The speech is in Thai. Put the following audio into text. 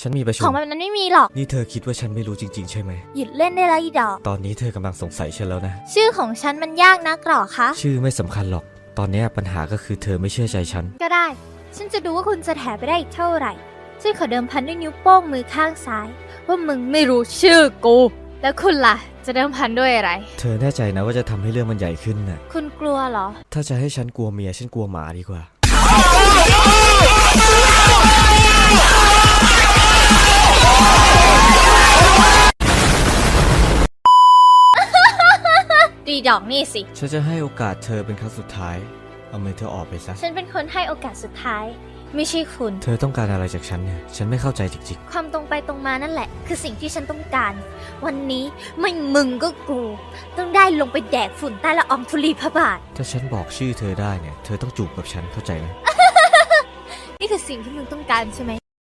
ฉันมีประชุขอมงแบบนั้นไม่มีหรอก นี่เธอคิดว่าฉันไม่รู้จริง ๆ ใช่ไหม หยุดเล่นได้แล้วอีดอก ตอนนี้เธอกำลังสงสัยฉันแล้วนะ ชื่อของฉันมันยากนักหรอคะ ชื่อไม่สำคัญหรอก ตอนนี้ปัญหาก็คือเธอไม่เชื่อใจฉัน ก็ได้ ฉันจะดูว่าคุณจะแถไปได้อีกเท่าไหร่ ฉันขอเดิมพันด้วยนิ้วโป้งมือข้างซ้าย ว่ามึงไม่รู้ชื่อกู แล้วคุณล่ะ จะเดิมพันด้วยอะไร เธอแน่ใจนะว่าจะทำให้เรื่องมันใหญ่ขึ้นน่ะคุณกลัวเหรอ ถ้าจะให้ฉันกลัวเมียฉันกลัวหมาดีกว่า ดีดอกนี่สิ ฉันจะให้โอกาสเธอเป็นครั้งสุดท้าย เอามือเธอออกไปซะ ฉันเป็นคนให้โอกาสสุดท้าย ไม่ใช่คุณ เธอต้องการอะไรจากฉันเนี่ย ฉันไม่เข้าใจจริงความตรงไปตรงมานั่นแหละ คือสิ่งที่ฉันต้องการ วันนี้ไม่มึงก็กู ต้องได้ลงไปแดกฝุ่นใต้ละอองธุลีพระบาท ๆ ถ้าฉันบอกชื่อเธอได้เนี่ย เธอต้องจูบกับฉันเข้าใจไหม นี่คือสิ่งที่มึงต้องการใช่ไหม